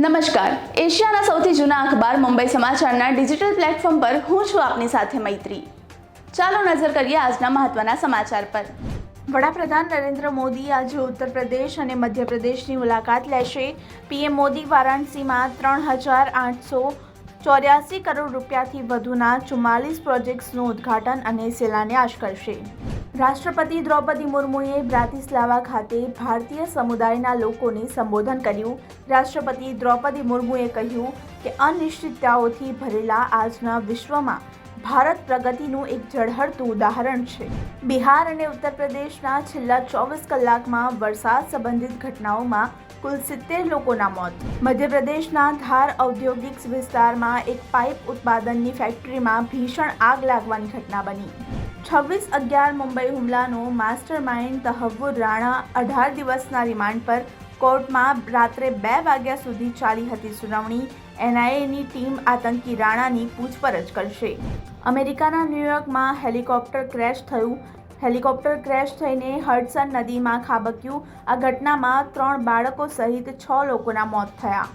નમસ્કાર. એશિયાના સૌથી જૂના અખબાર મુંબઈ સમાચારના ડિજિટલ પ્લેટફોર્મ પર હું છું આપની સાથે મૈત્રી. ચાલો નજર કરીએ આજના મહત્વના સમાચાર પર. વડાપ્રધાન નરેન્દ્ર મોદી આજે ઉત્તર પ્રદેશ અને મધ્યપ્રદેશની મુલાકાત લેશે. પીએમ મોદી વારાણસીમાં ત્રણ હજાર આઠસો ચોર્યાસી કરોડ રૂપિયાથી વધુના ચુમ્માલીસ પ્રોજેક્ટ્સનું ઉદ્ઘાટન અને શિલાન્યાસ કરશે. રાષ્ટ્રપતિ દ્રૌપદી મુર્મુએ બ્રાતિસ્લાવા ખાતે ભારતીય સમુદાયના લોકોને સંબોધન કર્યું. રાષ્ટ્રપતિ દ્રૌપદી મુર્મુએ કહ્યું કે અનિશ્ચિતતાઓથી ભરેલા આજના વિશ્વમાં ભારત પ્રગતિનું એક ઝળહળતું ઉદાહરણ છે. બિહાર અને ઉત્તર પ્રદેશના છેલ્લા ચોવીસ કલાકમાં વરસાદ સંબંધિત ઘટનાઓમાં કુલ સિત્તેર લોકોના મોત. મધ્યપ્રદેશના ધાર ઔદ્યોગિક વિસ્તારમાં એક પાઇપ ઉત્પાદનની ફેક્ટરીમાં ભીષણ આગ લાગવાની ઘટના બની. છવ્વીસ અગિયાર મુંબઈ હુમલાનો માસ્ટર માઇન્ડ તહવ્વુર રાણા અઢાર દિવસના રિમાન્ડ પર કોર્ટમાં રાત્રે બે વાગ્યા સુધી ચાલી હતી સુનાવણી. એનઆઈએની ટીમ આતંકી રાણાની પૂછપરછ કરશે. અમેરિકાના ન્યૂયોર્કમાં હેલિકોપ્ટર ક્રેશ થયું. હેલિકોપ્ટર ક્રેશ થઈને હડસન નદીમાં ખાબક્યું. આ ઘટનામાં ત્રણ બાળકો સહિત છ લોકોના મોત થયા.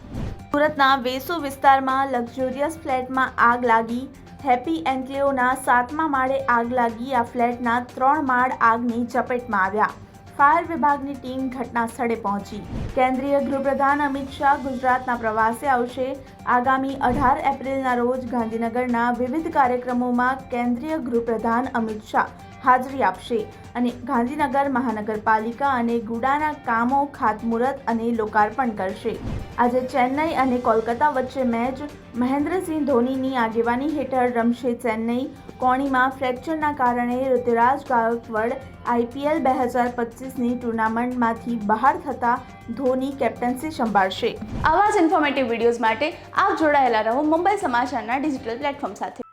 સુરતના વેસુ વિસ્તારમાં લક્ઝુરિયસ ફ્લેટમાં આગ લાગી. હેપી એન્ક્લેવના સાતમા માળે આગ લાગી. આ ફ્લેટના ત્રણ માળ આગની ચપેટમાં આવ્યા. ફાયર વિભાગની ટીમ ઘટના સ્થળે પહોંચી. કેન્દ્રીય ગૃહપ્રધાન અમિત શાહ ગુજરાતના પ્રવાસે આવશે. આગામી અઢાર એપ્રિલના રોજ ગાંધીનગરના વિવિધ કાર્યક્રમોમાં કેન્દ્રીય ગૃહપ્રધાન અમિત શાહ હાજરી આપશે અને ગાંધીનગર મહાનગરપાલિકા અને ગુડાના કામો ખાતમુહૂર્ત અને લોકાર્પણ કરશે. આજે ચેન્નઈ અને કોલકાતા વચ્ચે મેચ. મહેન્દ્રસિંહ ધોનીની આગેવાની હેઠળ રમશે ચેન્નઈ. કોણીમાં ફ્રેક્ચરના કારણે ઋતુરાજ ગાયકવાડ આઈપીએલ બે હજાર પચીસની ટુર્નામેન્ટમાંથી બહાર થતા ધોની કેપ્ટન્સી સંભાળશે. આવા જ ઇન્ફોર્મેટિવ વિડીયોઝ માટે આપ જોડાયેલા રહો મુંબઈ સમાચારના ડિજિટલ પ્લેટફોર્મ સાથે.